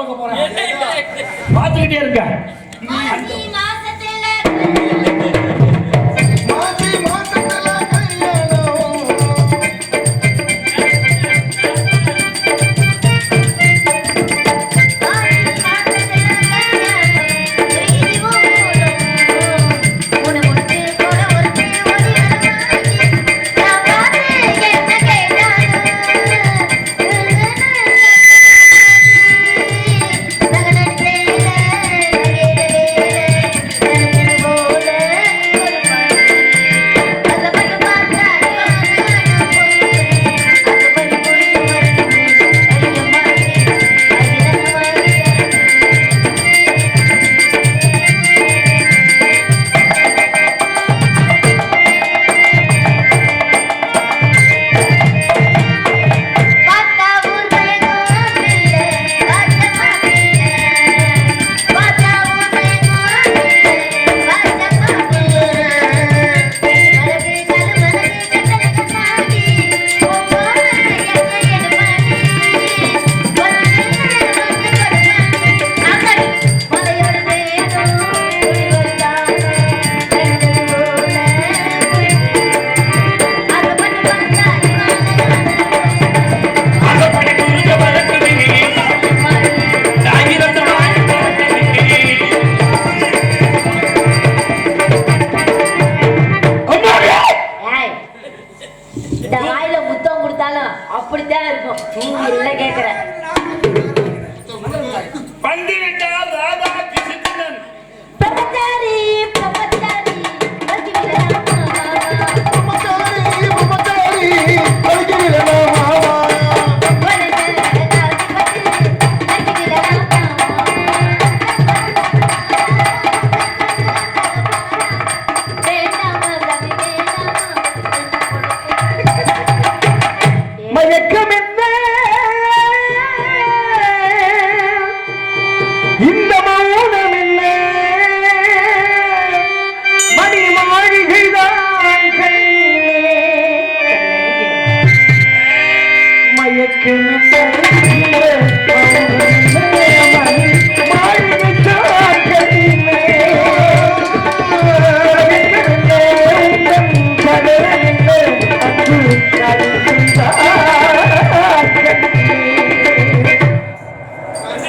பார்க்க போறேன். பார்த்துக்கிட்டே இருக்க.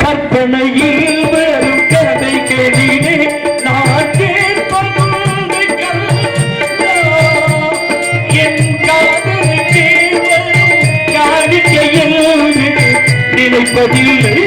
கற்பனையில் நினைப்பதில்லை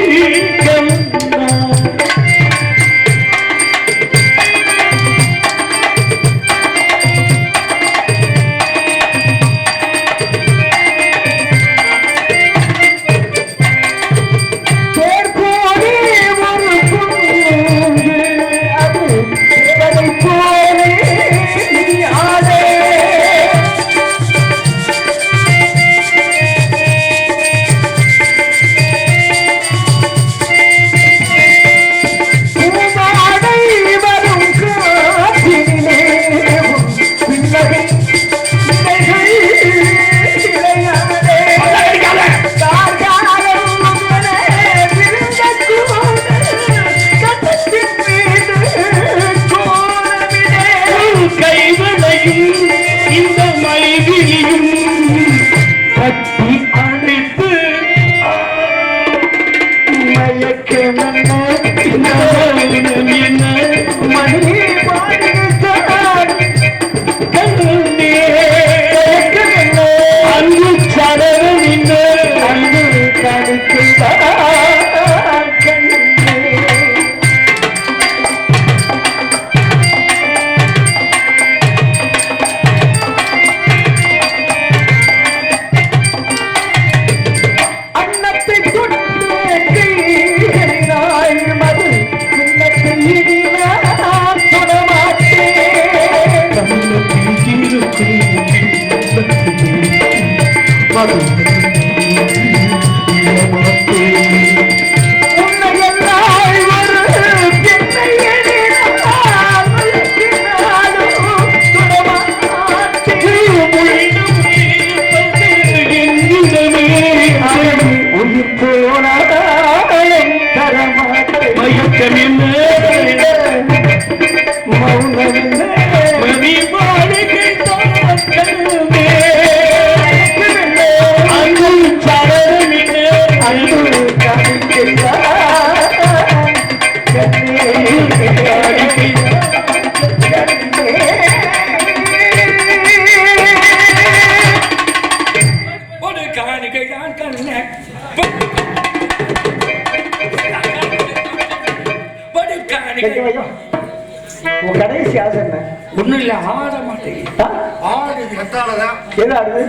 உன் கடைசி ஆசை என்ன? ஒண்ணும் இல்ல ஆட மாட்டேங்குது ஆ? ஆடுது. கத்தாலதான். எது ஆடுது?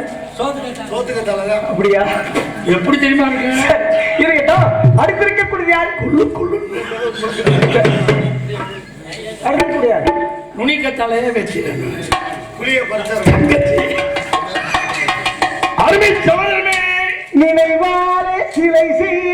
சோத்துக்கு தலைதான் அப்படியா? எப்படி தெரியுமா இருக்கு? இருக்கட்டும் அடுத்து யார்? இருக்கக்கூடிய யார்? வச்சிருக்கேன். புளிய பறிச்சாரு அருமை சோதரமே நினைவாலே சிலை செய்து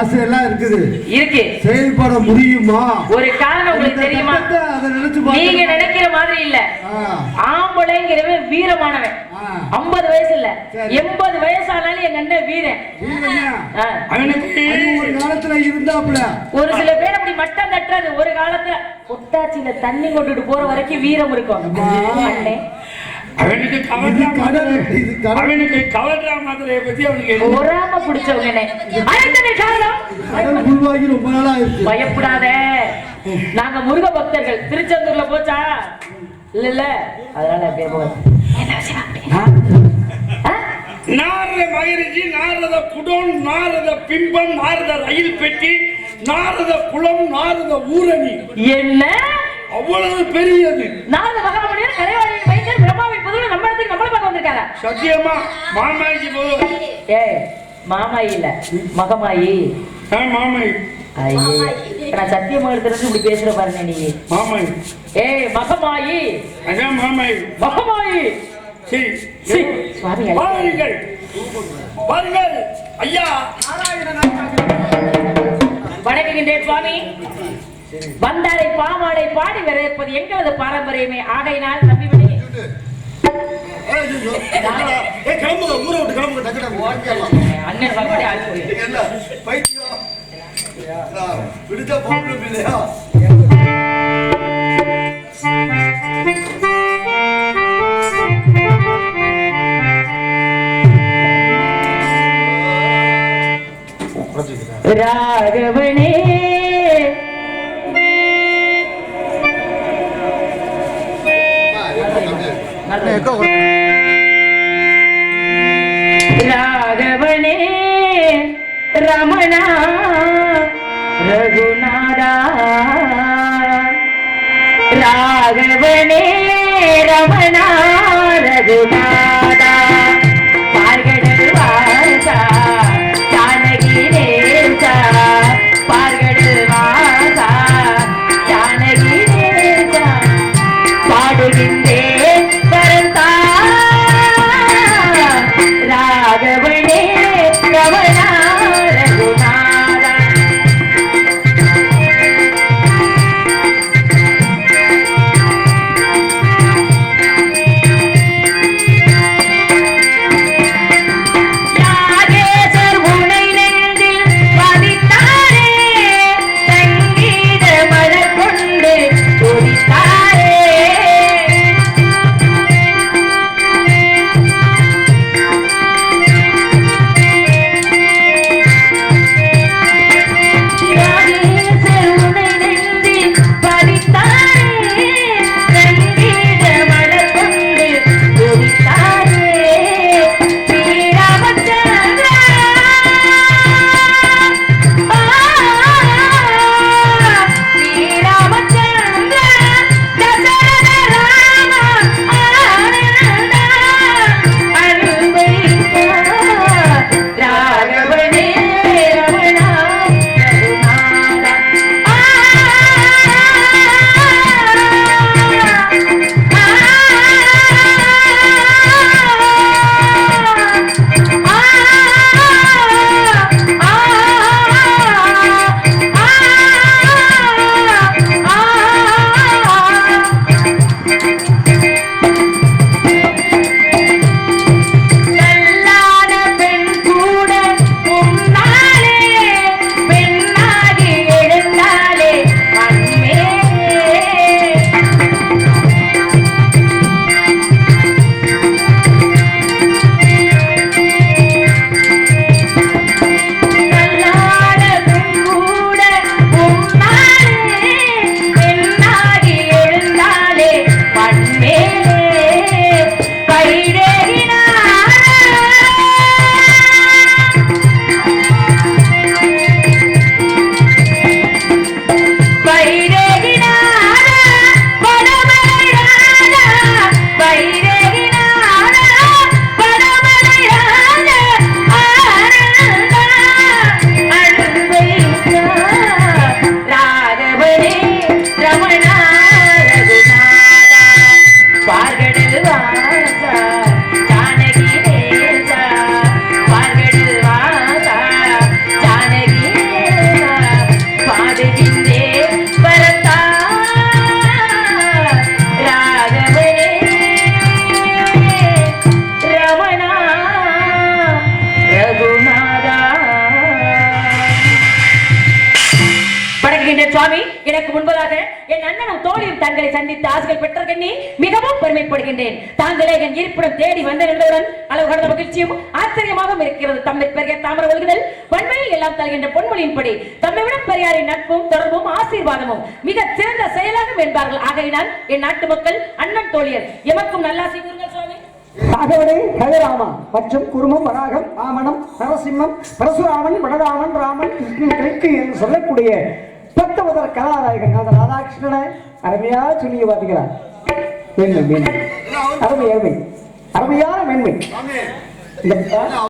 ஆசை எல்லாம் இருக்குது. இருக்கு. செயல்பட முடியுமா? ஒரு காரணம் உங்களுக்கு தெரியுமா? நீங்க நினைக்கிற மாதிரி இல்ல. ஆம்பளைங்கிறவன் வீரமானவன். ஐம்பது வயசு இல்ல. எண்பது வயசானாலும் எங்க அண்ணன் வீரன். ஒரு காலத்துல இருந்தாப்புல. ஒரு சில பேர் அப்படி மட்டம் தட்டுறது ஒரு காலத்துல பொட்டாச்சியில தண்ணி கொண்டுட்டு போற வரைக்கும் வீரம் இருக்கும். அண்ணே. அவனுக்கு அவனுக்கு கவர்றா மாதிரியை பத்தி அவனுக்கு? பொறாம பிடிச்சவங்க ரொம்ப நாளா இருக்கு பயப்படாத. நாங்க முருக பக்தர்கள். திருச்செந்தூர்ல போச்சா? இல்ல இல்ல. அதனால அப்படியே? நாரத மகரிஷி நாரத குடோன் நாரத பிம்பம் நாரத ரயில் பெட்டி நாரத குளம் நாரத ஊரணி. என்ன? அவ்வளவு பெரியது. நாரத மைந்தர் நம்ம சத்தியமா? மாமாய்க்கு போதும். ஏய் மாமாயி இல்ல மகமாயி மாமாய். ஐயே நான் சத்தியமா எடுத்துறது இப்படி பேசுற பாருங்க நீ. மாமாய். ஏய் மகமாயி. அதான் மாமாய். மகமாயி. பாருங்கள். பாருங்கள். ஐயா. வணங்குகின்றேன் சுவாமி. வந்தாரை பாமாலை பாடி வரவேற்பது எங்களது பாரம்பரியமே. ஆகையினால் நம்பிவிடுங்க கிளம்புங்க ஊரை விட்டு கிளம்புங்க டக்கு டக்கு. என்ன? பைத்தியம். விடுதா ப்ராப்ளம் இல்லையா ராகவனே ரமணா ரகுநாதா சந்தித்து மிகவும் பெருமைப்படுகின்றேன். தாங்களே என் இருப்பிடம் தேடி வந்த நின்றவுடன் அளவு கடந்த மகிழ்ச்சியும் ஆச்சரியமாகவும் இருக்கிறது. தம்மை பெரிய தாமர ஒழுகுதல் வன்மையில் எல்லாம் தருகின்ற பொன்மொழியின்படி. தம்மை விட பெரியாரின் நட்பும் தொடர்பும் ஆசீர்வாதமும் மிக சிறந்த செயலாகும் என்பார்கள். ஆகையினால் என் நாட்டு மக்கள் அண்ணன் தோழியர் எமக்கும் நல்லாசை கூறுங்கள் சுவாமி. ராகவனே கயராமா மற்றும் குருமம் வராகம் வாமனம் நரசிம்மம் பரசுராமன் வடராமன் ராமன் கிருஷ்ணன் கிழக்கு என்று சொல்லக்கூடிய பத்தவதர் கலாநாயகன் அந்த ராதாகிருஷ்ணனை அருமையா சொல்லி பார்த்துக்கிறார் மீண்டும் மீண்டும் அருமை அருமை. அருமையான மென்மை.